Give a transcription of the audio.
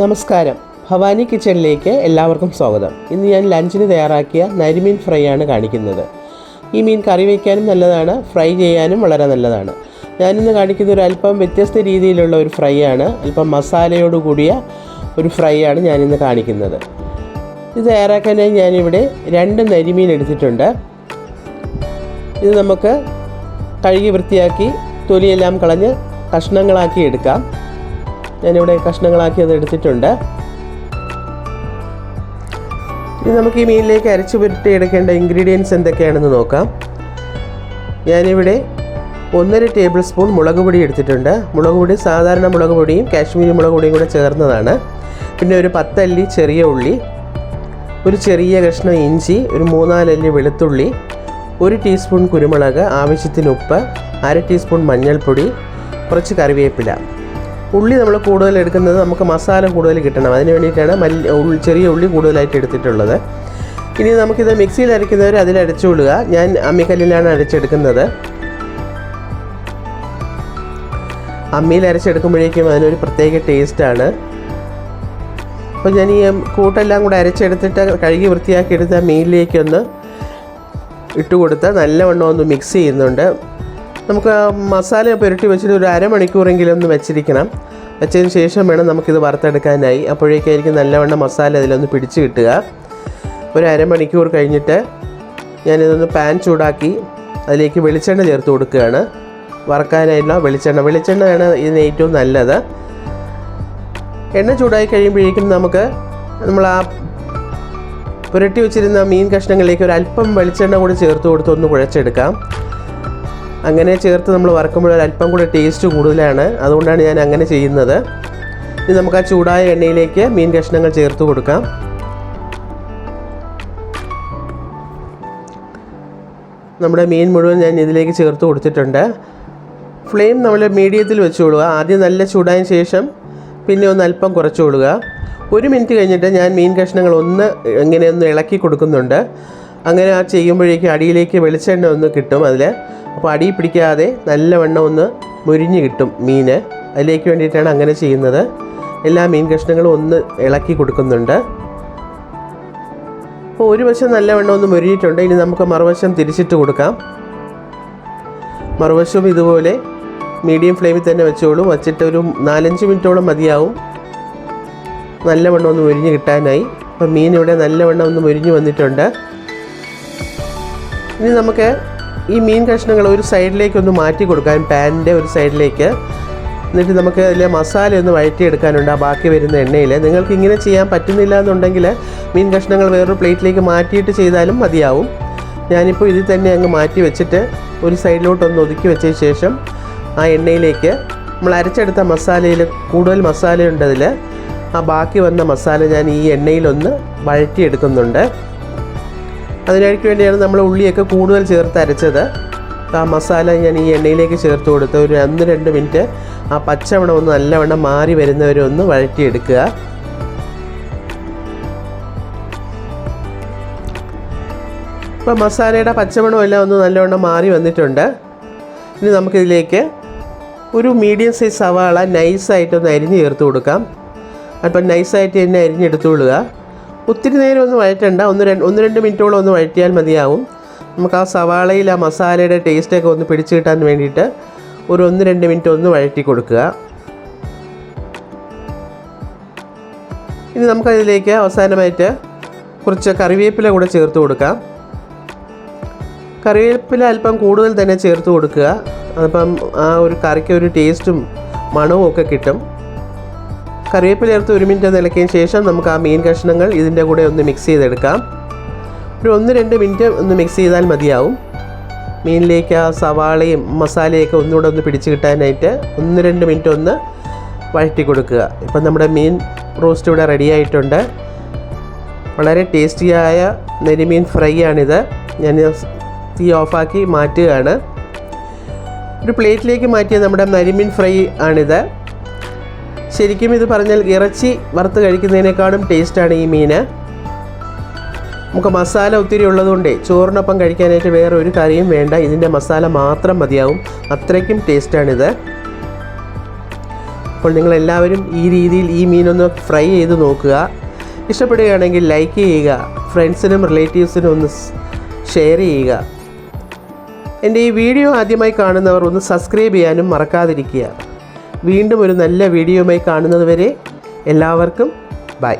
നമസ്കാരം. ഭവാനി കിച്ചണിലേക്ക് എല്ലാവർക്കും സ്വാഗതം. ഇന്ന് ഞാൻ ലഞ്ചിന് തയ്യാറാക്കിയ നരിമീൻ ഫ്രൈ ആണ് കാണിക്കുന്നത്. ഈ മീൻ കറി വയ്ക്കാനും നല്ലതാണ് ഫ്രൈ ചെയ്യാനും വളരെ നല്ലതാണ്. ഞാനിന്ന് കാണിക്കുന്ന ഒരു അല്പം വ്യത്യസ്ത രീതിയിലുള്ള ഒരു ഫ്രൈ ആണ് അല്പം മസാലയോട് കൂടിയ ഒരു ഫ്രൈ ആണ് ഞാനിന്ന് കാണിക്കുന്നത്. ഇത് തയ്യാറാക്കാനായി ഞാനിവിടെ രണ്ട് നരിമീൻ എടുത്തിട്ടുണ്ട്. ഇത് നമുക്ക് കഴുകി വൃത്തിയാക്കി തൊലിയെല്ലാം കളഞ്ഞ് കഷ്ണങ്ങളാക്കി എടുക്കാം. ഞാനിവിടെ കഷ്ണങ്ങളാക്കി അത് എടുത്തിട്ടുണ്ട്. ഇനി നമുക്ക് ഈ മീനിലേക്ക് അരച്ച് പുരട്ടി എടുക്കേണ്ട ഇൻഗ്രീഡിയൻസ് എന്തൊക്കെയാണെന്ന് നോക്കാം. ഞാനിവിടെ ഒന്നര ടേബിൾ സ്പൂൺ മുളക് പൊടി എടുത്തിട്ടുണ്ട്. മുളക് പൊടി സാധാരണ മുളക് പൊടിയും കാശ്മീരി മുളക് പൊടിയും കൂടെ ചേർന്നതാണ്. പിന്നെ ഒരു പത്തല്ലി ചെറിയ ഉള്ളി ഒരു ചെറിയ കഷ്ണം ഇഞ്ചി ഒരു മൂന്നാലല്ലി വെളുത്തുള്ളി ഒരു ടീസ്പൂൺ കുരുമുളക് ആവശ്യത്തിന് ഉപ്പ് അര ടീസ്പൂൺ മഞ്ഞൾപ്പൊടി കുറച്ച് കറിവേപ്പില. ഉള്ളി നമ്മൾ കൂടുതൽ എടുക്കുന്നത് നമുക്ക് മസാല കൂടുതൽ കിട്ടണം. അതിന് വേണ്ടിയിട്ടാണ് മല്ലി ചെറിയ ഉള്ളി കൂടുതലായിട്ട് എടുത്തിട്ടുള്ളത്. ഇനി നമുക്കിത് മിക്സിയിൽ അരയ്ക്കുന്നവർ അതിൽ അരച്ചുകൊള്ളുക ഞാൻ അമ്മിക്കല്ലിലാണ് അരച്ചെടുക്കുന്നത്. അമ്മിയിൽ അരച്ചെടുക്കുമ്പോഴേക്കും അതിനൊരു പ്രത്യേക ടേസ്റ്റാണ് അപ്പോൾ ഞാൻ ഈ കൂട്ടെല്ലാം കൂടെ അരച്ചെടുത്തിട്ട് കഴുകി വൃത്തിയാക്കി എടുത്ത മീനിലേക്കൊന്ന് ഇട്ട് കൊടുത്ത് നല്ലവണ്ണം ഒന്ന് മിക്സ് ചെയ്യുന്നുണ്ട്. നമുക്ക് മസാല പുരട്ടി വെച്ചിട്ട് ഒരു അരമണിക്കൂറെങ്കിലും ഒന്ന് വെച്ചിരിക്കണം. വെച്ചതിന് ശേഷം വേണം നമുക്കിത് വറുത്തെടുക്കാനായി. അപ്പോഴേക്കായിരിക്കും നല്ലവണ്ണം മസാല അതിലൊന്ന് പിടിച്ച് കിട്ടുക. ഒരു അരമണിക്കൂർ കഴിഞ്ഞിട്ട് ഞാനിതൊന്ന് പാൻ ചൂടാക്കി അതിലേക്ക് വെളിച്ചെണ്ണ ചേർത്ത് കൊടുക്കുകയാണ്. വറക്കാനായിട്ടുള്ള വെളിച്ചെണ്ണ. വെളിച്ചെണ്ണയാണ് ഇതിന് ഏറ്റവും നല്ലത്. എണ്ണ ചൂടായി കഴിയുമ്പോഴേക്കും നമുക്ക് നമ്മൾ ആ പുരട്ടി വെച്ചിരുന്ന മീൻ കഷ്ണങ്ങളിലേക്ക് ഒരു അല്പം വെളിച്ചെണ്ണ കൂടി ചേർത്ത് കൊടുത്ത് ഒന്ന് കുഴച്ചെടുക്കാം. അങ്ങനെ ചേർത്ത് നമ്മൾ വറക്കുമ്പോൾ അല്പം കൂടെ ടേസ്റ്റ് കൂടുതലാണ്. അതുകൊണ്ടാണ് ഞാൻ അങ്ങനെ ചെയ്യുന്നത്. ഇനി നമുക്ക് ആ ചൂടായ എണ്ണയിലേക്ക് മീൻ കഷ്ണങ്ങൾ ചേർത്ത് കൊടുക്കാം. നമ്മുടെ മീൻ മുഴുവൻ ഞാൻ ഇതിലേക്ക് ചേർത്ത് കൊടുത്തിട്ടുണ്ട്. ഫ്ലെയിം നമ്മൾ മീഡിയത്തിൽ വെച്ച് കൊടുക്കുക ആദ്യം നല്ല ചൂടായ ശേഷം പിന്നെ ഒന്ന് അല്പം കുറച്ച് കൊടുക്കുക ഒരു മിനിറ്റ് കഴിഞ്ഞിട്ട് ഞാൻ മീൻ കഷ്ണങ്ങൾ ഒന്ന് ഇങ്ങനെ ഒന്ന് ഇളക്കി കൊടുക്കുന്നുണ്ട്. അങ്ങനെ ആ ചെയ്യുമ്പോഴേക്കും അടിയിലേക്ക് വെളിച്ചെണ്ണ ഒന്ന് കിട്ടും അതിൽ അപ്പോൾ അടി പിടിക്കാതെ നല്ലവണ്ണം ഒന്ന് മുരിഞ്ഞ് കിട്ടും മീൻ അതിലേക്ക് വേണ്ടിയിട്ടാണ് അങ്ങനെ ചെയ്യുന്നത്. എല്ലാ മീൻ കഷ്ണങ്ങളും ഒന്ന് ഇളക്കി കൊടുക്കുന്നുണ്ട്. അപ്പോൾ ഒരു വശം നല്ലവണ്ണം ഒന്ന് മുരിഞ്ഞിട്ടുണ്ട്. ഇനി നമുക്ക് മറുവശം തിരിച്ചിട്ട് കൊടുക്കാം. മറുവശവും ഇതുപോലെ മീഡിയം ഫ്ലെയിമിൽ തന്നെ വെച്ചോളൂ. വച്ചിട്ട് ഒരു നാലഞ്ച് മിനിറ്റോളം മതിയാവും. നല്ലവണ്ണം ഒന്ന് മുരിഞ്ഞ് കിട്ടാനായി. അപ്പോൾ മീൻ ഇവിടെ നല്ലവണ്ണം ഒന്ന് മുരിഞ്ഞ് വന്നിട്ടുണ്ട്. ഇനി നമുക്ക് ഈ മീൻ കഷ്ണങ്ങൾ ഒരു സൈഡിലേക്ക് ഒന്ന് മാറ്റി കൊടുക്കാം. പാനിന്റെ ഒരു സൈഡിലേക്ക് എന്നിട്ട് നമുക്ക് അതിൽ മസാല ഒന്ന് വഴറ്റിയെടുക്കാനുണ്ട് ആ ബാക്കി വരുന്ന എണ്ണയിൽ നിങ്ങൾക്ക് ഇങ്ങനെ ചെയ്യാൻ പറ്റുന്നില്ല എന്നുണ്ടെങ്കിൽ മീൻ കഷ്ണങ്ങൾ വേറൊരു പ്ലേറ്റിലേക്ക് മാറ്റിയിട്ട് ചെയ്താലും മതിയാവും. ഞാനിപ്പോൾ ഇതിൽ തന്നെ അങ്ങ് മാറ്റി വെച്ചിട്ട് ഒരു സൈഡിലോട്ടൊന്ന് ഒതുക്കി വെച്ച ശേഷം ആ എണ്ണയിലേക്ക് നമ്മൾ അരച്ചെടുത്ത മസാലയിൽ കൂടുതൽ മസാലയുണ്ട് അതിൽ ആ ബാക്കി വന്ന മസാല ഞാൻ ഈ എണ്ണയിലൊന്ന് വഴറ്റിയെടുക്കുന്നുണ്ട്. അതിനായിട്ട് വേണ്ടിയാണ് നമ്മൾ ഉള്ളിയൊക്കെ കൂടുതൽ ചേർത്ത് അരച്ചത്. ആ മസാല ഞാൻ ഈ എണ്ണയിലേക്ക് ചേർത്ത് കൊടുത്ത് ഒരു ഒന്ന് രണ്ട് മിനിറ്റ് ആ പച്ചവണം ഒന്ന് നല്ലവണ്ണം മാറി വരുന്നവരെ ഒന്ന് വഴറ്റിയെടുക്കുക. ഇപ്പോൾ മസാലയുടെ പച്ചമണം എല്ലാം ഒന്ന് നല്ലവണ്ണം മാറി വന്നിട്ടുണ്ട്. ഇനി നമുക്കിതിലേക്ക് ഒരു മീഡിയം സൈസ് സവാള നൈസായിട്ടൊന്ന് അരിഞ്ഞ് ചേർത്ത് കൊടുക്കാം. അപ്പം നൈസായിട്ട് തന്നെ അരിഞ്ഞെടുത്തുകൊള്ളുക ഒത്തിരി നേരം ഒന്ന് വഴറ്റണ്ട. ഒന്ന് രണ്ട് ഒന്ന് രണ്ട് മിനിറ്റോളം ഒന്ന് വഴറ്റിയാൽ മതിയാവും. നമുക്ക് ആ സവാളയിൽ ആ മസാലയുടെ ടേസ്റ്റൊക്കെ ഒന്ന് പിടിച്ചു കിട്ടാൻ വേണ്ടിയിട്ട് ഒരു ഒന്ന് രണ്ട് മിനിറ്റ് ഒന്ന് വഴറ്റി കൊടുക്കുക. ഇനി നമുക്കതിലേക്ക് അവസാനമായിട്ട് കുറച്ച് കറിവേപ്പില കൂടെ ചേർത്ത് കൊടുക്കാം. കറിവേപ്പില അല്പം കൂടുതൽ തന്നെ ചേർത്ത് കൊടുക്കുക. അപ്പം ആ ഒരു കറിക്ക് ഒരു ടേസ്റ്റും മണവും ഒക്കെ കിട്ടും. കറിവേപ്പില ചേർത്ത് ഒരു മിനിറ്റ് നിലയ്ക്കതിന് ശേഷം നമുക്ക് ആ മീൻ കഷ്ണങ്ങൾ ഇതിന്റെ കൂടെ ഒന്ന് മിക്സ് ചെയ്തെടുക്കാം. ഒരു ഒന്ന് രണ്ട് മിനിറ്റ് ഒന്ന് മിക്സ് ചെയ്താൽ മതിയാവും. മീനിലേക്ക് ആ സവാളയും മസാലയൊക്കെ ഒന്നുകൂടെ ഒന്ന് പിടിച്ച് കിട്ടാനായിട്ട് ഒന്ന് രണ്ട് മിനിറ്റ് ഒന്ന് വഴറ്റി കൊടുക്കുക. ഇപ്പം നമ്മുടെ മീൻ റോസ്റ്റ് ഇവിടെ റെഡി ആയിട്ടുണ്ട്. വളരെ ടേസ്റ്റിയായ നെരിമീൻ ഫ്രൈ ആണിത്. ഞാൻ തീ ഓഫാക്കി മാറ്റുകയാണ്. ഒരു പ്ലേറ്റിലേക്ക് മാറ്റിയ നമ്മുടെ നരിമീൻ ഫ്രൈ ആണിത്. ശരിക്കും ഇത് പറഞ്ഞാൽ ഇറച്ചി വറുത്ത് കഴിക്കുന്നതിനേക്കാളും ടേസ്റ്റാണ് ഈ മീൻ. നമുക്ക് മസാല ഒത്തിരി ഉള്ളതുകൊണ്ട് ചോറിനൊപ്പം കഴിക്കാനായിട്ട് വേറെ ഒരു കറിയും വേണ്ട. ഇതിന്റെ മസാല മാത്രം മതിയാവും. അത്രയ്ക്കും ടേസ്റ്റാണിത്. അപ്പോൾ നിങ്ങളെല്ലാവരും ഈ രീതിയിൽ ഈ മീനൊന്ന് ഫ്രൈ ചെയ്ത് നോക്കുക. ഇഷ്ടപ്പെടുകയാണെങ്കിൽ ലൈക്ക് ചെയ്യുക. ഫ്രണ്ട്സിനും റിലേറ്റീവ്സിനും ഒന്ന് ഷെയർ ചെയ്യുക. എന്റെ ഈ വീഡിയോ ആദ്യമായി കാണുന്നവർ ഒന്ന് സബ്സ്ക്രൈബ് ചെയ്യാനും മറക്കാതിരിക്കുക. വീണ്ടും ഒരു നല്ല വീഡിയോയുമായി കാണുന്നത് വരെ എല്ലാവർക്കും ബൈ.